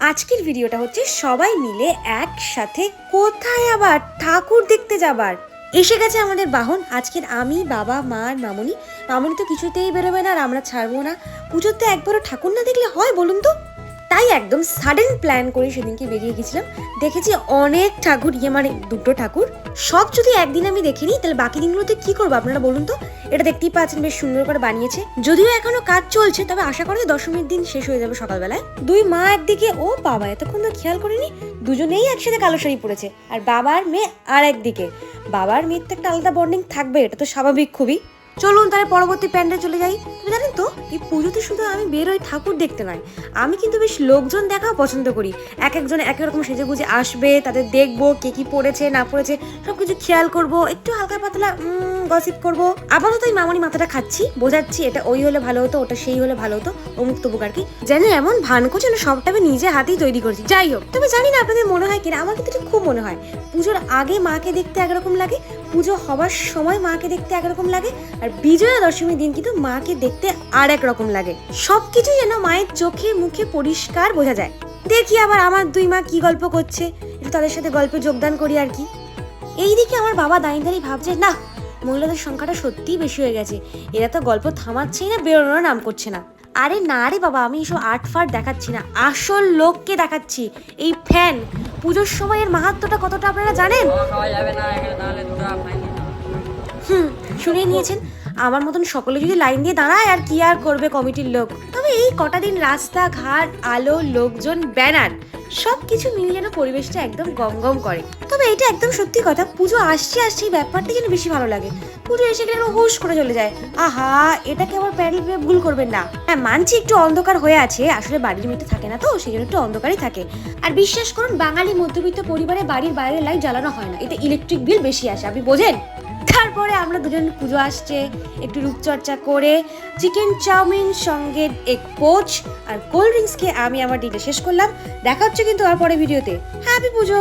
আজকের ভিডিওটা হচ্ছে সবাই মিলে একসাথে কোথায় আবার ঠাকুর দেখতে যাবার। এসে গেছে আমাদের বাহন, আজকের আমি, বাবা, মা আর মামনি। মামনি তো কিছুতেই বেরোবে না আর আমরা ছাড়বো না। পুজোতে একবারও ঠাকুর না দেখলে হয় বলুন তো? তাই একদম সাডেন প্ল্যান করে সেদিনকে বেরিয়ে গেছিলাম। দেখেছি অনেক ঠাকুর ইয়ে মানে দুটো ঠাকুর। সব যদি একদিন আমি দেখিনি, তাহলে বাকি দিনগুলোতে কি করব আপনারা বলুন তো? এটা দেখতেই পাচ্ছেন বেশ সুন্দর করে বানিয়েছে। যদিও এখনও কাজ চলছে, তবে আশা করি দশমীর দিন শেষ হয়ে যাবে সকালবেলায়। দুই মা একদিকে, ও বাবা, এতক্ষণ তো খেয়াল করিনি, দুজনেই একসাথে কালো শাড়ি পরেছে। আর বাবার মেয়ে আর একদিকে। বাবার মেয়ের তো একটা আলাদা বন্ডিং থাকবে, এটা তো স্বাভাবিক খুবই। চলুন তাহলে পরবর্তী প্যান্ডে চলে যাই। জানেন তো, এই পুজোতে শুধু আমি বেরোই ঠাকুর দেখতে নয়, আমি কিন্তু বেশ লোকজন দেখাও পছন্দ করি। এক একজন এক রকম সেজে গুজে আসবে, তাদের দেখব কে কি পড়েছে, না পড়েছে সব কিছু খেয়াল করব, একটু হালকা পাতলা গসিপ করব। আপাতত এই মামনি মাথাটা খাচ্ছি, বোঝাচ্ছি এটা ওই হলে ভালো হতো, ওটা সেই হলে ভালো হতো, অমুক তবুক আর কি। যেন এমন ভান করছে না সবটা আমি নিজে হাতেই তৈরি করছি। যাই হোক, তবে জানি না আপনাদের মনে হয় কিনা, আমার কিন্তু খুব মনে হয়। পুজোর আগে মাকে দেখতে একরকম লাগে, পুজো হবার সময় মাকে দেখতে একরকম লাগে, আর বিজয়া দশমীর দিন কিন্তু মাকে দেখতে আর এক রকম লাগে। সবকিছু যেন মায়ের চোখে মুখে পরিষ্কার বোঝা যায়। দেখি আবার আমার দুই মা কি গল্প করছে। একটু তাদের সাথে গল্পে যোগদান করি আর কি। এইদিকে আমার বাবা দাঁড়িয়ে দাঁড়িয়ে ভাবছে না মহিলাদের সংখ্যাটা সত্যিই বেশি হয়ে গেছে। এরা তো গল্প থামাচ্ছেই না বেরোনোর নাম করছে না। আরে না রে বাবা আমি এসব আট ফাট দেখাচ্ছি না। আসল লোককে দেখাচ্ছি। এই ফ্যান পুজোর সময় এর মাহাত্মটা কতটা আপনারা জানেন। হুম শুনে নিয়েছেন। আমার মতন সকলে যদি লাইন দিয়ে দাঁড়ায়, আর কি আর করবে কমিটির লোক? তবে এই কটা দিন রাস্তাঘাট, আলো, লোকজন, ব্যানার সব কিছু মিলিয়ে যেন পরিবেশটা একদম গম গম করে। তবে এটা একদম সত্যি কথা, পুজো আসছে আসছে, এই ব্যাপারটা যেন বেশি ভালো লাগে। পুজো এসে গেলে হুশ করে চলে যায়। আহা এটাকে আবার প্যাডেল ভেবে ভুল করবেন না? হ্যাঁ মানছি একটু অন্ধকার হয়ে আছে, আসলে বাড়ির মেয়েতে থাকে না তো, সেই জন্য একটু অন্ধকারই থাকে। আর বিশ্বাস করুন, বাঙালি মধ্যবিত্ত পরিবারে বাড়ির বাইরে লাইট জ্বালানো হয় না। এতে ইলেকট্রিক বিল বেশি আসে, আপনি বোঝেন? তারপরে আমরা দুজন পুজো আসছে, একটু রূপচর্চা করে, চিকেন চাউমিন সঙ্গে এক কোচ আর কোল্ড ড্রিঙ্কস খেয়ে আমি আমার ডিটে শেষ করলাম। দেখা হচ্ছে কিন্তু আর পরে ভিডিওতে। হ্যাপি পুজো